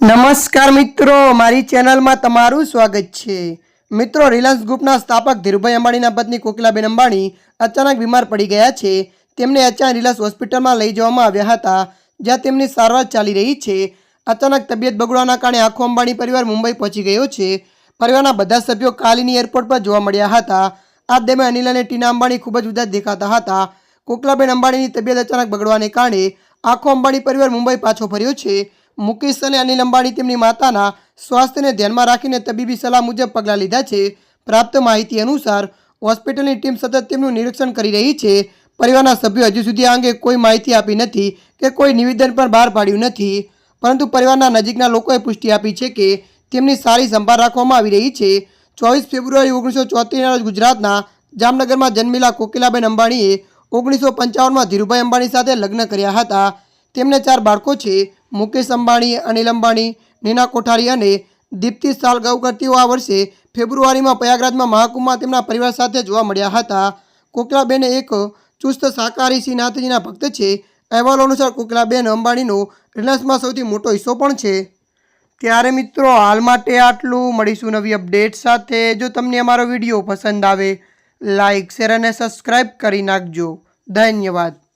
નમસ્કાર મિત્રો, મારી ચેનલમાં તમારું સ્વાગત છે. મિત્રો, રિલાયન્સ ગ્રુપના સ્થાપક ધીરુભાઈ અંબાણીના પત્ની કોકિલાબેન અંબાણી અચાનક બીમાર પડી ગયા છે. તેમને અચાનક રિલાયન્સ હોસ્પિટલમાં લઈ જવામાં આવ્યા હતા, જ્યાં તેમની સારવાર ચાલી રહી છે. અચાનક તબિયત બગડવાના કારણે આખો અંબાણી પરિવાર મુંબઈ પહોંચી ગયો છે. પરિવારના બધા સભ્યો કાલીની એરપોર્ટ પર જોવા મળ્યા હતા. આ દરમિયાન અનિલ અને ટીના અંબાણી ખૂબ જ ઉદાસ દેખાતા હતા. કોકલાબેન અંબાણીની તબિયત અચાનક બગડવાને કારણે આખો અંબાણી પરિવાર મુંબઈ પાછો ફર્યો છે. મુકેશ અને અનિલ અંબાણી તેમની માતાના સ્વાસ્થ્યને ધ્યાનમાં રાખીને તબીબી સલાહ મુજબ પગલાં લીધા છે. પ્રાપ્ત માહિતી અનુસાર, હોસ્પિટલની ટીમ સતત તેમનું નિરીક્ષણ કરી રહી છે. પરિવારના સભ્યો હજુ સુધી આ અંગે કોઈ માહિતી આપી નથી કે કોઈ નિવેદન પણ બહાર પાડ્યું નથી. પરંતુ પરિવારના નજીકના લોકોએ પુષ્ટિ આપી છે કે તેમની સારી સંભાળ રાખવામાં આવી રહી છે. ચોવીસ ફેબ્રુઆરી ઓગણીસો ચોત્રીસના રોજ ગુજરાતના જામનગરમાં જન્મેલા કોકિલાબેન અંબાણીએ ઓગણીસો પંચાવનમાં ધીરુભાઈ અંબાણી સાથે લગ્ન કર્યા હતા. તેમને ચાર બાળકો છે. મુકેશ અંબાણી, અનિલ અંબાણી, નીના કોઠારી અને દીપ્તિ સાલગાંવકર તેઓ આ વર્ષે ફેબ્રુઆરીમાં પ્રયાગરાજમાં મહાકુંભમાં તેમના પરિવાર સાથે જોવા મળ્યા હતા. કોકિલાબેન એક ચુસ્ત શાકાહારી શ્રી નાથજીના ભક્ત છે. અહેવાલો અનુસાર કોકલાબેન અંબાણીનો રિલાયન્સમાં સૌથી મોટો હિસ્સો પણ છે. ત્યારે મિત્રો, હાલ માટે આટલું. મળીશું નવી અપડેટ સાથે. જો તમને અમારો વીડિયો પસંદ આવે લાઇક શેર અને સબસ્ક્રાઈબ કરી નાખજો. ધન્યવાદ.